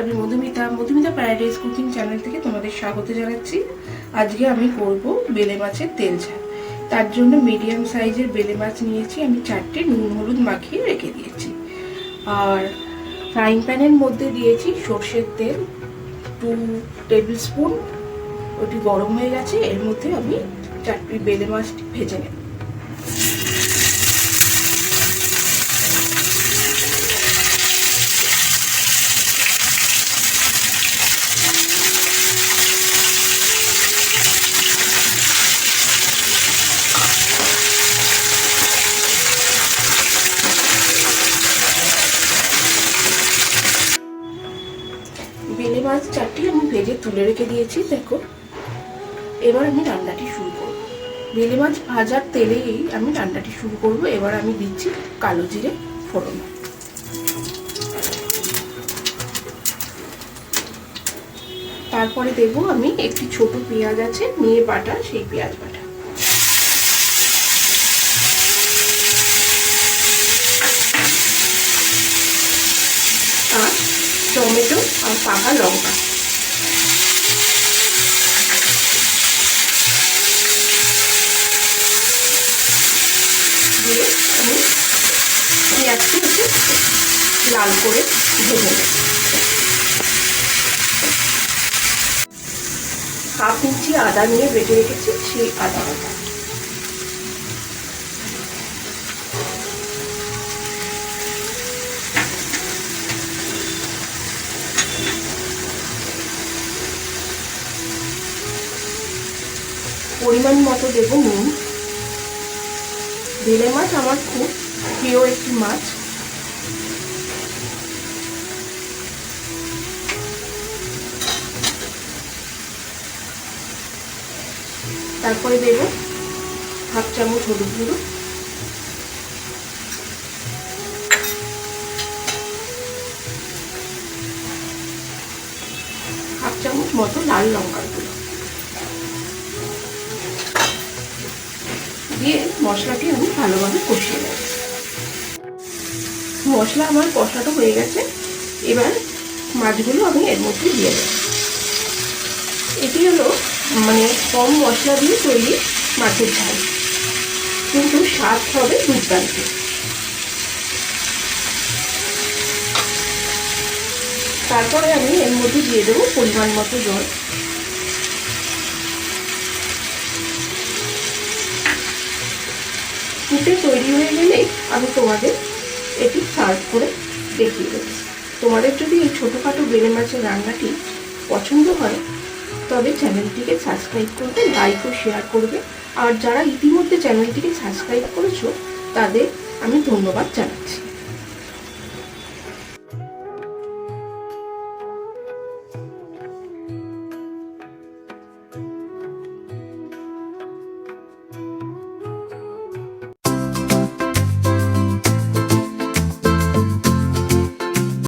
আমি Madhumita Madhumita paradise cooking channel থেকে তোমাদের স্বাগত জানাচ্ছি। আজকে আমি করব বেলে মাছের তেল ঝাল। তার জন্য মিডিয়াম সাইজের বেলে মাছ নিয়েছি, আমি চারটে নুন হলুদ মাখিয়ে রেখে দিয়েছি। আর ফ্রাইং প্যানের মধ্যে দিয়েছি সর্ষের তেল, টু টেবিল স্পুন, ওটি গরম হয়ে গেছে, এর মধ্যে আমি চারটি বেলে মাছটি ভেজে নেব। বেলে মাছ চারটি আমি ভেজে তুলে রেখে দিয়েছি, দেখো। এবার আমি রান্নাটি শুরু করব। বেলে মাছ ভাজার তেলেই আমি রান্নাটি শুরু করব। এবার আমি দিচ্ছি কালো জিরে ফোড়ন। তারপরে দেবো আমি একটি ছোট পেঁয়াজ আছে, নিয়ে বাটা সেই পেঁয়াজ বাটা আর টমেটো আর পাকা লঙ্কা। দিয়ে আমি পেঁয়াজটি একটু লাল করে ভেজে নেব। হাফ ইঞ্চি আদা নিয়ে বেটে রেখেছি, সেই আদা পরিমাণ মতো দেব নুন। বেলে মাছ আমার খুব প্রিয় একটি মাছ। তারপরে দেব হাফ চামচ হলুদ গুঁড়ো। হাফ চামচ মতো লাল লঙ্কার গুঁড়ো। দিয়ে মশলাটি আমি ভালোভাবে কষিয়ে নেব। মশলা আমার কষাটা হয়ে গেছে। এবার মাছগুলো আমি এর মধ্যে দিয়ে দেব। এটি হলো মানে কম মশলা দিয়ে তৈরি মাছের ঝাল। কিন্তু স্বাদ হবে দুর্দান্ত। তারপরে আমি এর মধ্যে দিয়ে দেবো পরিমাণ মতো জল। ফুটে তৈরি হয়ে গেলেই আমি তোমাদের এটি সার্ভ করে দেখিয়ে দেবো। তোমাদের যদি এই ছোটোখাটো বেলে মাছের রান্নাটি পছন্দ হয়, তবে চ্যানেলটিকে সাবস্ক্রাইব করবে লাইক ও শেয়ার করবে। আর যারা ইতিমধ্যে চ্যানেলটিকে সাবস্ক্রাইব করেছ, তাদের আমি ধন্যবাদ জানাচ্ছি।